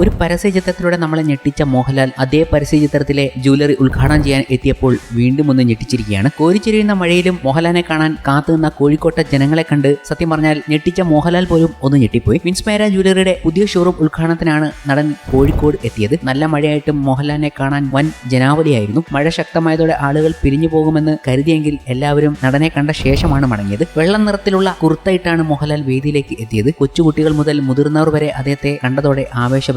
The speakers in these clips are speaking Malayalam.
ഒരു പരസ്യ ചിത്രത്തിലൂടെ നമ്മളെ ഞെട്ടിച്ച മോഹൻലാൽ അതേ പരസ്യ ചിത്രത്തിലെ ജ്വല്ലറി ഉദ്ഘാടനം ചെയ്യാൻ എത്തിയപ്പോൾ വീണ്ടും ഒന്ന് ഞെട്ടിച്ചിരിക്കുകയാണ്. കോരിച്ചെരിയുന്ന മഴയിലും മോഹൻലാലിനെ കാണാൻ കാത്തുനിന്ന കോഴിക്കോട്ടെ ജനങ്ങളെ കണ്ട് സത്യം പറഞ്ഞാൽ ഞെട്ടിച്ച മോഹൻലാൽ പോലും ഒന്ന് ഞെട്ടിപ്പോയി. വിൻസ്മേര ജ്വല്ലറിയുടെ പുതിയ ഷോറൂം ഉദ്ഘാടനത്തിനാണ് നടൻ കോഴിക്കോട് എത്തിയത്. നല്ല മഴയായിട്ടും മോഹൻലാലിനെ കാണാൻ വൻ ജനാവലിയായിരുന്നു. മഴ ശക്തമായതോടെ ആളുകൾ പിരിഞ്ഞു പോകുമെന്ന് കരുതിയെങ്കിൽ എല്ലാവരും നടനെ കണ്ട ശേഷമാണ് മടങ്ങിയത്. വെള്ളം നിറത്തിലുള്ള കുർത്തയിട്ടാണ് മോഹൻലാൽ വേദിയിലേക്ക് എത്തിയത്. കൊച്ചുകുട്ടികൾ മുതൽ മുതിർന്നവർ വരെ അദ്ദേഹത്തെ കണ്ടതോടെ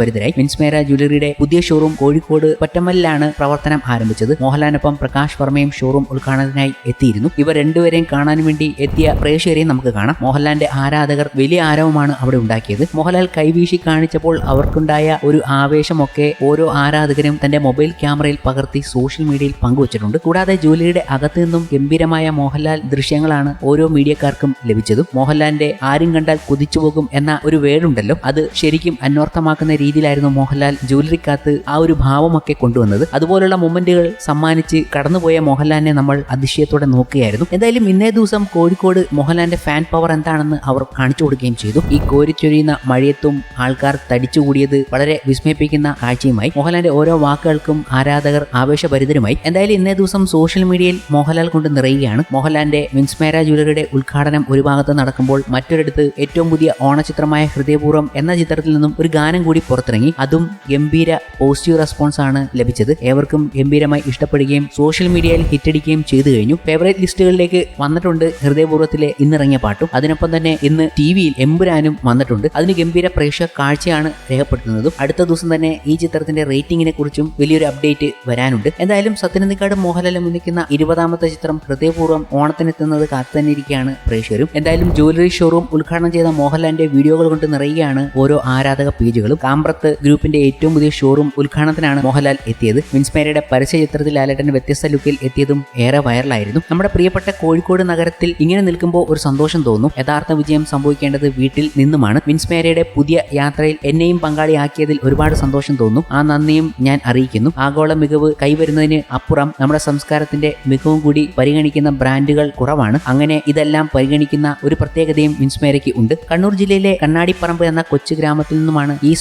ആവേശഭരിതരായി മിൻസ്മേര ജ്വല്ലറിയുടെ പുതിയ ഷോറൂം കോഴിക്കോട് പറ്റമ്മലിലാണ് പ്രവർത്തനം ആരംഭിച്ചത്. മോഹൻലാലിനൊപ്പം പ്രകാശ് വർമ്മയും ഷോറൂം ഉദ്ഘാടനത്തിനായി എത്തിയിരുന്നു. ഇവർ രണ്ടുപേരെയും കാണാൻ വേണ്ടി എത്തിയ പ്രേക്ഷകരെയും നമുക്ക് കാണാം. മോഹൻലാലിന്റെ ആരാധകർ വലിയ ആരവമാണ് അവിടെ ഉണ്ടാക്കിയത്. മോഹൻലാൽ കൈവീശി കാണിച്ചപ്പോൾ അവർക്കുണ്ടായ ഒരു ആവേശമൊക്കെ ഓരോ ആരാധകരും തന്റെ മൊബൈൽ ക്യാമറയിൽ പകർത്തി സോഷ്യൽ മീഡിയയിൽ പങ്കുവച്ചിട്ടുണ്ട്. കൂടാതെ ജോലിയുടെ അകത്തു നിന്നും ഗംഭീരമായ മോഹൻലാൽ ദൃശ്യങ്ങളാണ് ഓരോ മീഡിയക്കാർക്കും ലഭിച്ചതും. മോഹൻലാലിന്റെ ആരും കണ്ടാൽ കുതിച്ചുപോകും എന്ന ഒരു വേടുണ്ടല്ലോ അത് ശരിക്കും അന്വർത്ഥമാക്കുന്ന രീതിയിലായിരുന്നു മോഹൻലാൽ ജ്വല്ലറിക്കകത്ത് ആ ഒരു ഭാവമൊക്കെ കൊണ്ടുവന്നത്. അതുപോലുള്ള മൊമെന്റുകൾ സമ്മാനിച്ച് കടന്നുപോയ മോഹൻലാലിനെ നമ്മൾ അതിശയത്തോടെ നോക്കുകയായിരുന്നു. എന്തായാലും ഇന്നേ ദിവസം കോഴിക്കോട് മോഹൻലാലിന്റെ ഫാൻ പവർ എന്താണെന്ന് അവർ കാണിച്ചു കൊടുക്കുകയും ചെയ്തു. ഈ കോരിച്ചൊരിയുന്ന മഴയത്തും ആൾക്കാർ തടിച്ചുകൂടിയത് വളരെ വിസ്മയിപ്പിക്കുന്ന കാഴ്ചയുമായി. മോഹൻലാലിന്റെ ഓരോ വാക്കുകൾക്കും ആരാധകർ ആവേശഭരിതരുമായി. എന്തായാലും ഇന്നേ ദിവസം സോഷ്യൽ മീഡിയയിൽ മോഹൻലാൽ കൊണ്ട് നിറയുകയാണ്. മോഹൻലാലിന്റെ വിൻസ്മേര ജ്വല്ലറിയുടെ ഉദ്ഘാടനം ഒരു ഭാഗത്ത് നടക്കുമ്പോൾ മറ്റൊരിടത്ത് ഏറ്റവും പുതിയ ഓണചിത്രമായ ഹൃദയപൂർവം എന്ന ചിത്രത്തിൽ നിന്നും ഒരു ഗാനം കൂടി പുറത്തിറങ്ങി. അതും ഗംഭീര പോസിറ്റീവ് റെസ്പോൺസ് ആണ് ലഭിച്ചത്. ഏവർക്കും ഗംഭീരമായി ഇഷ്ടപ്പെടുകയും സോഷ്യൽ മീഡിയയിൽ ഹിറ്റടിക്കുകയും ചെയ്തു കഴിഞ്ഞു. ഫേവറേറ്റ് ലിസ്റ്റുകളിലേക്ക് വന്നിട്ടുണ്ട് ഹൃദയപൂർവത്തിലെ ഇന്നിറങ്ങിയ പാട്ടും. അതിനൊപ്പം തന്നെ ഇന്ന് ടി വിയിൽ എമ്പുരാനും വന്നിട്ടുണ്ട്. അതിന് ഗംഭീര പ്രേക്ഷക കാഴ്ചയാണ് രേഖപ്പെടുത്തുന്നതും. അടുത്ത ദിവസം തന്നെ ഈ ചിത്രത്തിന്റെ റേറ്റിംഗിനെ കുറിച്ചും വലിയൊരു അപ്ഡേറ്റ് വരാനുണ്ട്. എന്തായാലും സത്യനന്ദിക്കാട് മോഹൻലാൽ മുന്നിക്കുന്ന ഇരുപതാമത്തെ ചിത്രം ഹൃദയപൂർവം ഓണത്തിനെത്തുന്നത് കാത്തു തന്നെ ഇരിക്കുകയാണ് പ്രേക്ഷകരും. എന്തായാലും ജ്വല്ലറി ഷോറൂം ഉദ്ഘാടനം ചെയ്ത മോഹൻലാലിന്റെ വീഡിയോകൾ കൊണ്ട് നിറയുകയാണ് ഓരോ ആരാധക പേജുകളും കാമ്പ്രത്ത് ഗ്രൂപ്പിന്റെ ഏറ്റവും പുതിയ ഷോറൂം ഉദ്ഘാടനത്തിനാണ് മോഹൻലാൽ എത്തിയത്. മിൻസ്മേരയുടെ ചിത്രത്തിൽ ലാലേട്ടൻ വ്യത്യസ്ത ലുക്കിൽ എത്തിയതും ഏറെ വൈറലായിരുന്നു. നമ്മുടെ പ്രിയപ്പെട്ട കോഴിക്കോട് നഗരത്തിൽ ഇങ്ങനെ നിൽക്കുമ്പോൾ ഒരു സന്തോഷം തോന്നും. യഥാർത്ഥ വിജയം സംഭവിക്കേണ്ടത് വീട്ടിൽ നിന്നുമാണ്. മിൻസ്മേരയുടെ പുതിയ യാത്രയിൽ എന്നെയും പങ്കാളിയാക്കിയതിൽ ഒരുപാട് സന്തോഷം തോന്നും. ആ നന്ദിയും ഞാൻ അറിയിക്കുന്നു. ആഗോള മികവ് കൈവരുന്നതിന് അപ്പുറം നമ്മുടെ സംസ്കാരത്തിന്റെ മികവും കൂടി പരിഗണിക്കുന്ന ബ്രാൻഡുകൾ കുറവാണ്. അങ്ങനെ ഇതെല്ലാം പരിഗണിക്കുന്ന ഒരു പ്രത്യേകതയും മിൻസ്മേരയ്ക്ക് ഉണ്ട്. കണ്ണൂർ ജില്ലയിലെ കണ്ണാടിപ്പറമ്പ് എന്ന കൊച്ചു ഗ്രാമത്തിൽ നിന്നുമാണ് ഈ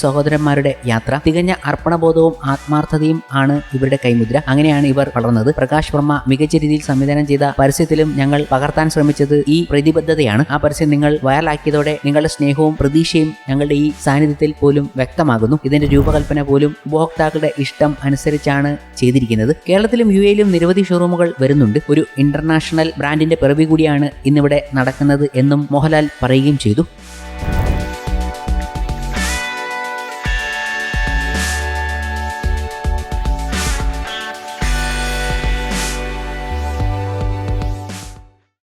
സഹോദരന്മാരുടെ യാത്ര. തികഞ്ഞ അർപ്പണബോധവും ആത്മാർത്ഥതയും ആണ് ഇവരുടെ കൈമുദ്ര. അങ്ങനെയാണ് ഇവർ വളർന്നത്. പ്രകാശ് വർമ്മ മികച്ച രീതിയിൽ സംവിധാനം ചെയ്ത പരസ്യത്തിലും ഞങ്ങൾ പകർത്താൻ ശ്രമിച്ചത് ഈ പ്രതിബദ്ധതയാണ്. ആ പരസ്യം നിങ്ങൾ വൈറലാക്കിയതോടെ നിങ്ങളുടെ സ്നേഹവും പ്രതീക്ഷയും ഞങ്ങളുടെ ഈ സാന്നിധ്യത്തിൽ പോലും വ്യക്തമാകുന്നു. ഇതിന്റെ രൂപകൽപ്പന പോലും ഉപഭോക്താക്കളുടെ ഇഷ്ടം അനുസരിച്ചാണ് ചെയ്തിരിക്കുന്നത്. കേരളത്തിലും യു എയിലും നിരവധി ഷോറൂമുകൾ വരുന്നുണ്ട്. ഒരു ഇന്റർനാഷണൽ ബ്രാൻഡിന്റെ പിറവി കൂടിയാണ് ഇന്നിവിടെ നടക്കുന്നത് എന്നും മോഹൻലാൽ പറയുകയും ചെയ്തു.